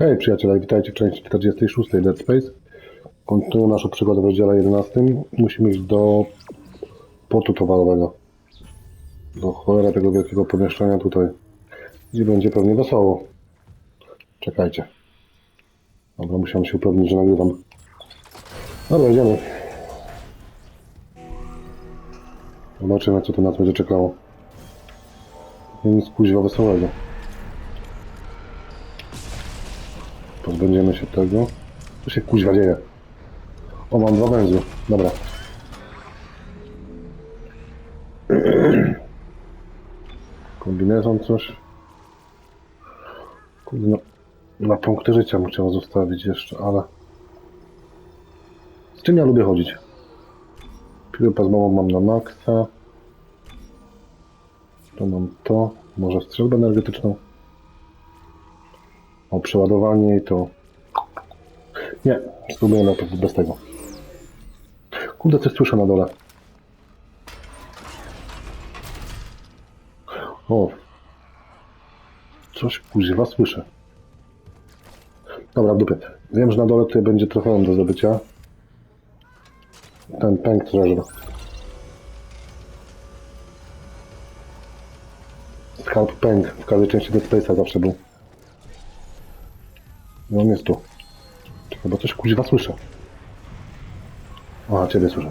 Hej przyjaciele, witajcie w części 46 Dead Space. Kontynuujemy naszą przygodę w rozdziale 11. Musimy iść do portu towarowego. Do cholera tego wielkiego pomieszczenia tutaj. Gdzie będzie pewnie wesoło. Czekajcie. Dobra, musiałem się upewnić, że nagrywam. Dobra, idziemy. Zobaczymy, co tu nas będzie czekało. Nic kuźwa wesołego. Pozbędziemy się tego. Co się kuźwa dzieje? O, mam dwa węzły. Dobra. Kombinezon coś. Kurde, na, na punkty życia chciał zostawić jeszcze, ale... Z czym ja lubię chodzić? Piłę pasmową mam na maksa. To mam to. Może strzelbę energetyczną. O przeładowanie i to. Nie, spróbuję na to bez tego. Kurde, coś słyszę na dole. O. Coś kuźwa słyszę. Dobra, w dupie. Wiem, że na dole tutaj będzie trofeum do zdobycia. Ten pęk treasure. Skarb pęk w każdej części Dead Space'a zawsze był. No on jest tu. Bo coś kuźwa słyszę. A, ciebie słyszę.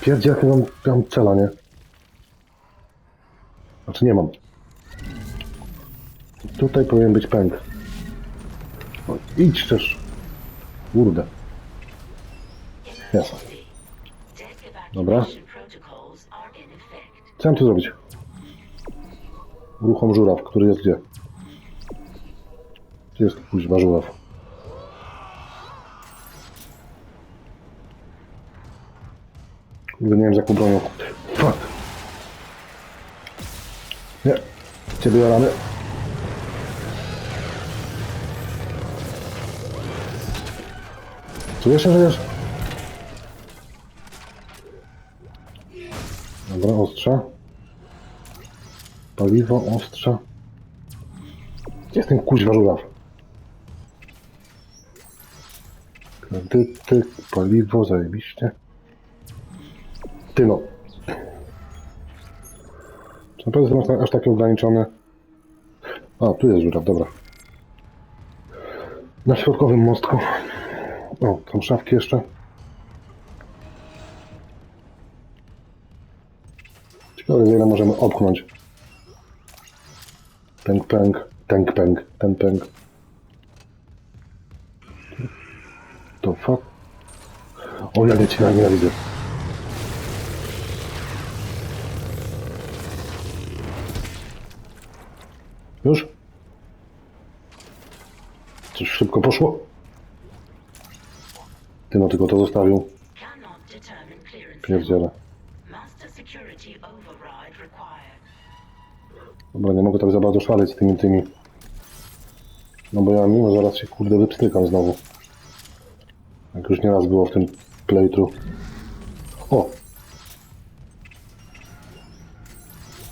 Pierdzie, jak ja mam, mam cela, nie? Znaczy nie mam. Tutaj powinien być pęk. O, idź też. Kurde. Jest. Dobra. Co mam tu zrobić? Uruchom żuraw, który jest gdzie? Gdzie jest kuźwa żuraw? Kurde, nie wiem z jaką bronią. Fuck! Nie, ciebie jaramy. Czujesz się, że jest? Dobra, ostrza. Paliwo, ostrza. Gdzie jest ten kuźwa żuraw? Kredyty, paliwo, zajebiście. Ty no. Czy naprawdę jest aż takie ograniczone? A, tu jest żuraw, dobra. Na środkowym mostku. O, tam szafki jeszcze. Ciekawe, ile możemy opchnąć. Pęk, pęk, pęk, pęk, ten pęk. To fuck. O, ja cię nienawidzę. Już? Coś szybko poszło? Ty no tylko to zostawił. Pierdziele. Dobra, nie mogę tak za bardzo szaleć z tymi tymi. No bo ja mimo zaraz się kurde wypstrykam znowu. Jak już nieraz było w tym playthrough. O!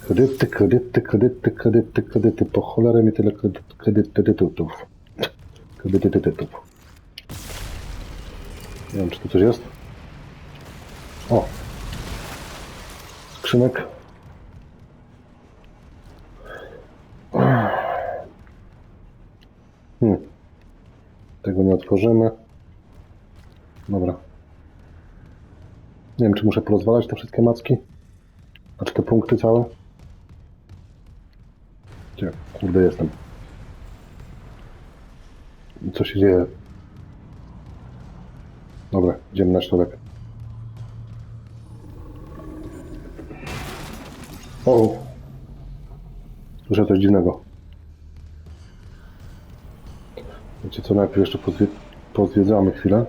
Kredyty, kredyty, kredyty, kredyty, kredyty. Po cholerę mi tyle kredyt, kredyt. Nie wiem, czy tu coś jest. O! Skrzynek. Hmm. Tego nie otworzymy. Dobra. Nie wiem, czy muszę porozwalać te wszystkie macki? Znaczy te punkty całe? Gdzie? Kurde, jestem. Co się dzieje? Dobra, idziemy na środek. O! Słyszę coś dziwnego. Co, najpierw jeszcze pozwie pozwiedzamy chwilę.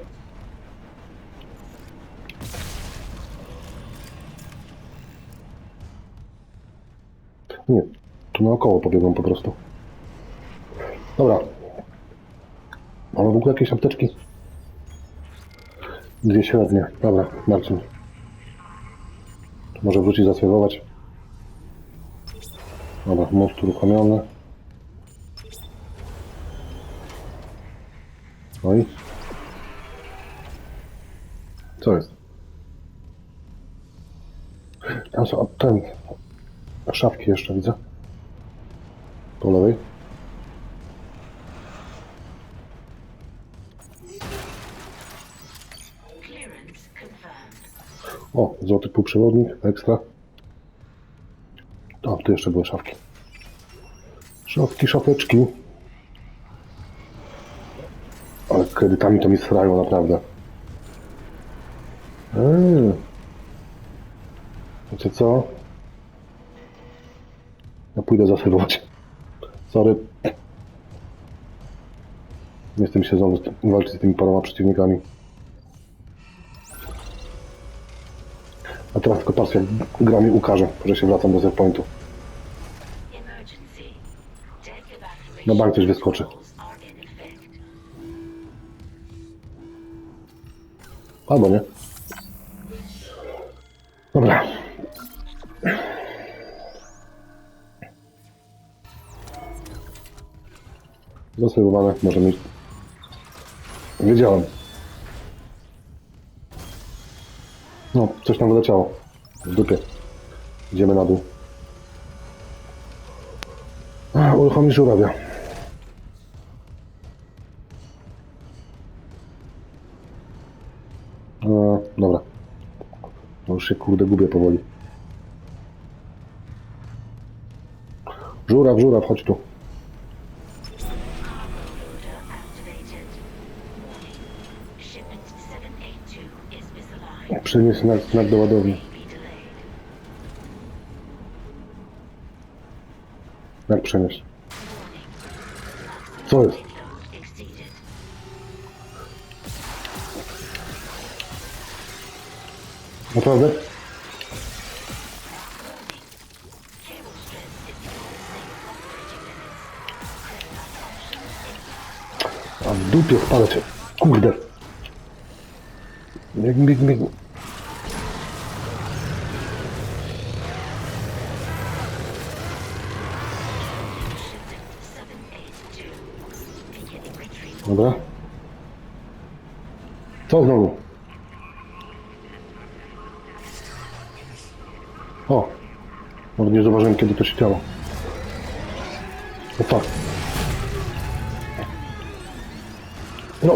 Nie, tu naokoło pobiegłem po prostu. Dobra. Mamy w ogóle jakieś apteczki? Dwie średnie. Dobra, Marcin. Może wrócić zasejwować. Dobra, most uruchomiony. I? Co jest? Tam są, ten, szafki jeszcze widzę. Po lewej. O, złoty półprzewodnik, ekstra. O, tu jeszcze były szafki. Szafki, szafeczki. Ale kredytami to mi srają, naprawdę. Eee. Wiecie co? Ja pójdę zaserwować. Sorry. Nie chcę mi się znowu walczyć z tymi paroma przeciwnikami. A teraz tylko patrz, jak gra mi ukaże, że się wracam do save pointu. Na bank coś wyskoczy. Albo nie. Dobra. Zaserwowane, możemy iść. Wiedziałem. No, coś nam wyleciało. W dupie. Idziemy na dół. A, Uruchomić żurawia. Już się kurde gubię powoli. Żuraw, żuraw, chodź tu. Cargo loader activated. Warning. Shipment 782 is misaligned. Przynieś znak, znak do. Jak przenieść? Warning. Co jest? Naprawdę? Cable stress is decreasing operating limits. A w dupie spalę cię. O! Nawet nie zauważyłem, kiedy to się działo. O fuck. No.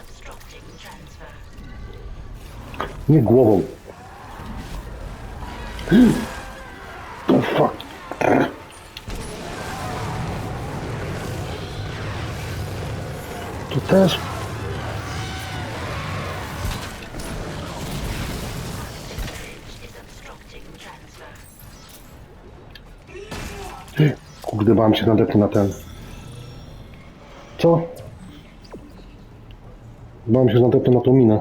Obstructing transfer. Nie głową. Też. Ty, Kurde, bałem się nadepnąć na ten. Co? Bałem się, nadepnę na tą minę.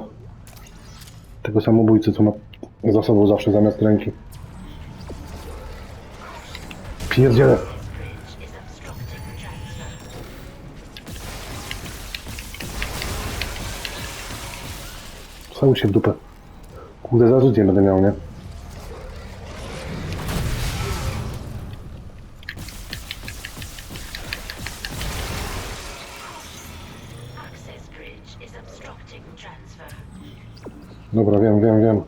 Tego samobójcy, co ma za sobą zawsze zamiast ręki. Pierdziele. Cały się w dupę. Kurde, za życie będę miał, nie? Dobra, wiem, wiem, wiem.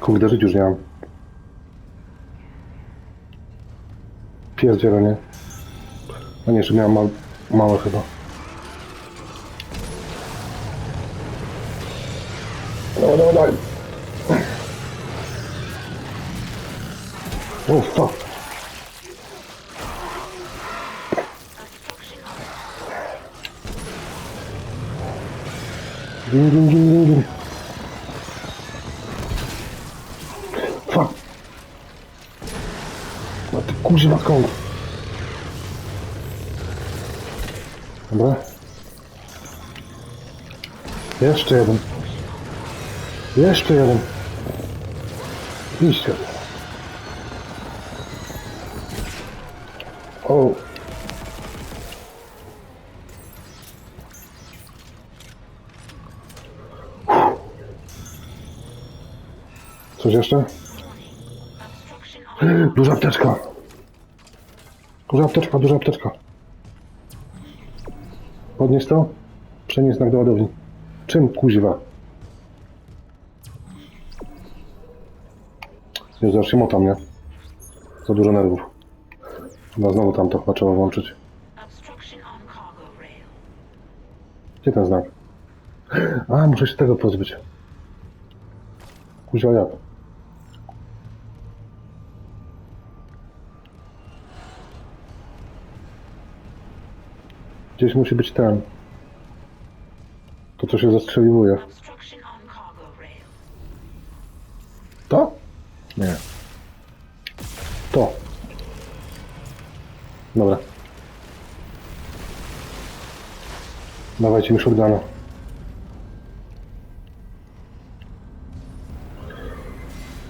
Kurde, żyć już nie mam. Pierdziele, nie? A nie, jeszcze miałem ma małe chyba. Dawaj, dawaj, dawaj. O, fuck. Ding, ding, ding, ding, ding. Kurwa skąd? Dobra. Jeszcze jeden. Jeszcze jeden. Iście. O! Coś jeszcze? Duża apteczka! Duża apteczka, duża apteczka. Podnieś to? Przenieś znak do ładowni. Czym kuźwa? Jezu, aż się motam, nie? Za dużo nerwów. Chyba znowu tam to trzeba włączyć. Gdzie ten znak? A, muszę się tego pozbyć. Kuźwa jak? Gdzieś musi być ten. To, co się zastrzeliwuje. To? Nie. To. Dobra. Dawajcie mi shotguna.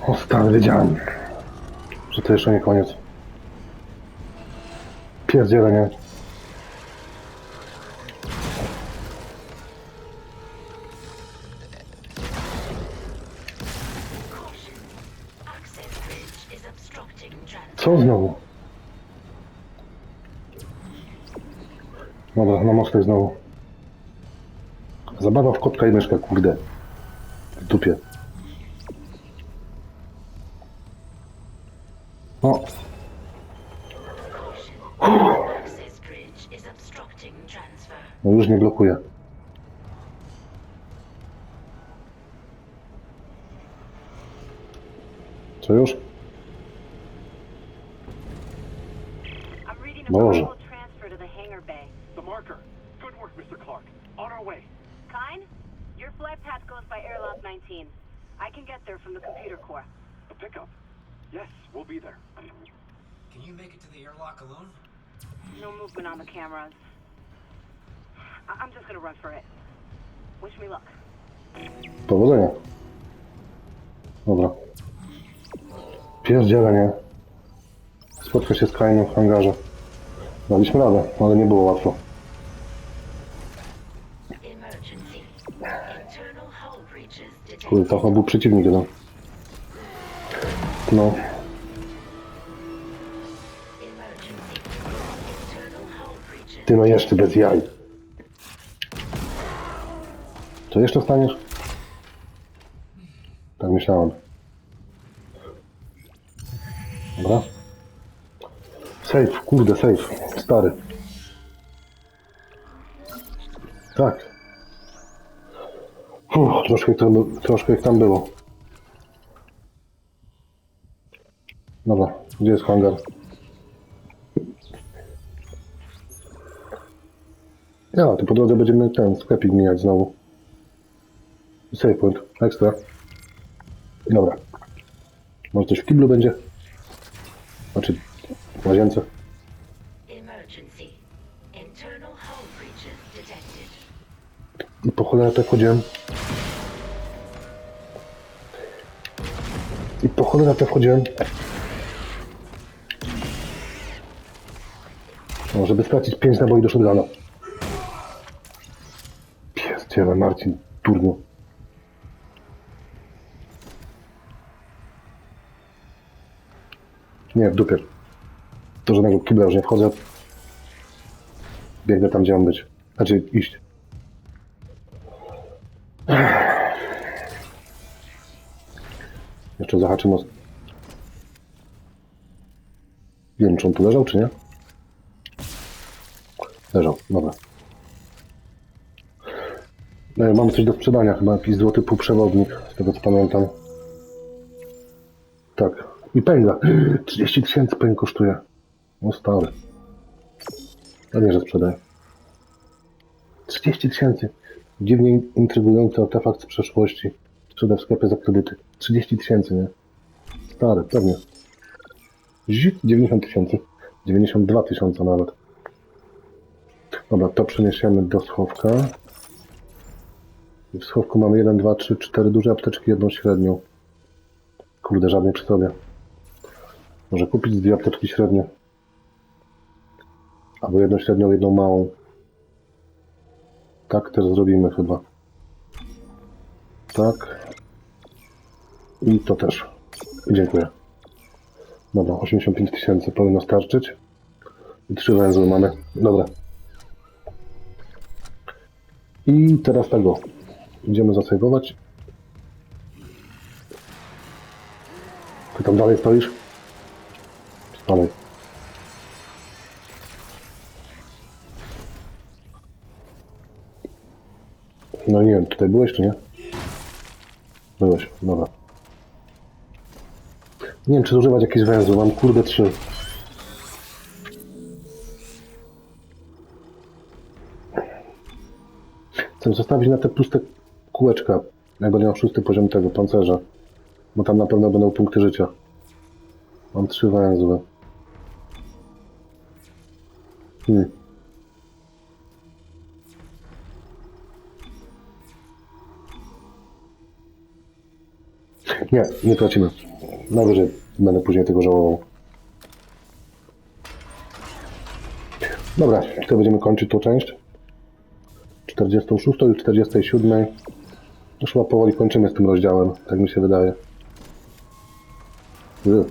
O stary, wiedziałem, że to jeszcze nie koniec. Pierdziele, nie? Co znowu? Dobra, na mostek znowu. Zabawa w kotka i myszkę, kurde. W dupie. O, Caution. Access bridge is obstructing transfer. no już nie blokuje. Co już? Kine, your flight path goes by airlock 19. I can get there from the computer core. A pickup. Yes, we'll be there. Can you make it to the airlock alone? No movement on the cameras. I- I'm just gonna run for it. Wish me luck. Powodzenia. Dobra. Pierdziele, nie? Spotka się z Kainem w hangarze. Daliśmy radę, ale nie było łatwo. Kurde, to chyba był przeciwnik. No, breaches. ty no jeszcze bez jaj. Co jeszcze staniesz? Tak myślałem. Dobra. Safe, kurde, safe. Stary. Tak. Uff, troszkę, to, troszkę jak tam było. Dobra, gdzie jest hangar? Ja, to po drodze będziemy ten sklepik mijać znowu. Save point, ekstra. Dobra. Może coś w kiblu będzie? Znaczy, w łazience. I po cholerę tak chodziłem. I po cholerę tak chodziłem. No, żeby stracić 5 naboi do shotguna. Pierdziele, Marcin, turniu. Nie, w dupie. Do żadnego kibla już nie wchodzę. Biegnę tam, gdzie mam być. Znaczy, iść. Jeszcze zahaczy most. Nie wiem, czy on tu leżał, czy nie? Leżał, dobra. E, Mamy coś do sprzedania, chyba jakiś złoty półprzewodnik, z tego co pamiętam. Tak. I pęga. 30 tysięcy pęk kosztuje. No stary. Ja nie, że sprzedaję. 30 tysięcy. Dziwnie intrygujący artefakt z przeszłości. Sprzeda w sklepie za kredyty. 30 tysięcy, nie? Stary, pewnie. Zik, 90 tysięcy. 92 tysiące nawet. Dobra, to przeniesiemy do schowka. I w schowku mamy 1, 2, 3, 4 duże apteczki, jedną średnią. Kurde, żadnej przy sobie. Może kupić dwie apteczki średnie. Albo jedną średnią, jedną małą. Tak też zrobimy chyba. Tak. I to też. Dziękuję. Dobra, 85 tysięcy powinno starczyć. I trzy węzły mamy. Dobra. I teraz tego. Idziemy zasejwować. Ty tam dalej stoisz? Dalej. No nie wiem, tutaj byłeś czy nie? Byłeś, dobra. Nie wiem, czy używać jakichś węzłów. Mam kurde trzy. Chcę zostawić na te puste kółeczka, jak będę miał szósty poziom tego pancerza. Bo tam na pewno będą punkty życia. Mam trzy węzły. Hmm. Nie, nie tracimy. Najwyżej będę później tego żałował. Dobra, tutaj będziemy kończyć tą część. 46 i 47. Już chyba powoli kończymy z tym rozdziałem, tak mi się wydaje. Yy.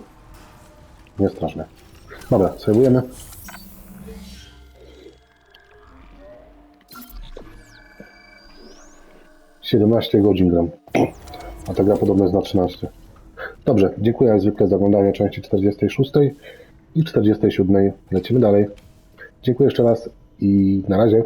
Nie straszne. Dobra, sejwujemy. Siedemnaście godzin gram. A ta gra podobno jest na 13. Dobrze, dziękuję jak zwykle za oglądanie części 46 i 47. Lecimy dalej. Dziękuję jeszcze raz i na razie.